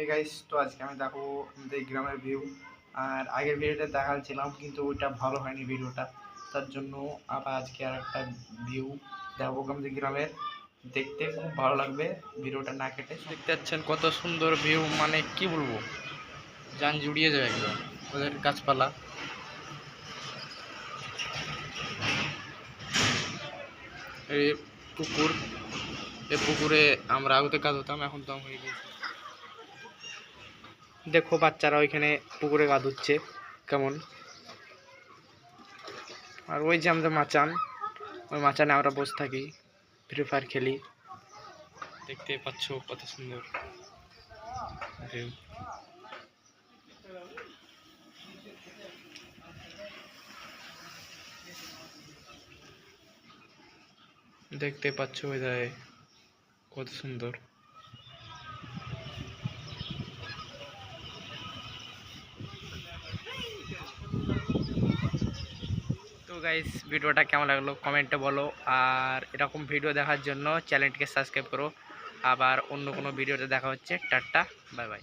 এই গাইস তো আজকে আমি দেখো আমাদের গ্রামের ভিউ আর আগের ভিডিওটা দেখাচ্ছিলাম, কিন্তু ওইটা ভালো হয়নি ভিডিওটা তার জন্য আবার আজকে আর একটা ভিউ দেখাবো আমাদের গ্রামের। দেখতে খুব ভালো লাগবে ভিডিওটা না কেটে। দেখতে পাচ্ছেন কত সুন্দর ভিউ মানে কি বলব? যান জুড়িয়ে যাবে একদম ওদের গাছপালা। এই পুকুর, এই পুকুরে আমরা আগুতে কাজ হতাম এখন তো হয়ে গেছে। দেখো বাচ্চারা ওইখানে পুকুরে গা ধুচ্ছে কেমন? আর ওই যে আমাদের মাচান, ওই মাচানে আমরা বসে থাকি ফ্রি ফায়ার খেলি। দেখতে পাচ্ছ কত সুন্দর। দেখতে পাচ্ছ ওই কত সুন্দর। গাইস ভিডিওটা কেমন লাগল? কমেন্টে বলো। আর এরকম ভিডিও দেখার জন্য চ্যানেলটিকে সাবস্ক্রাইব করো। আবার অন্য কোনো ভিডিওতে দেখা হচ্ছে। Tata bye bye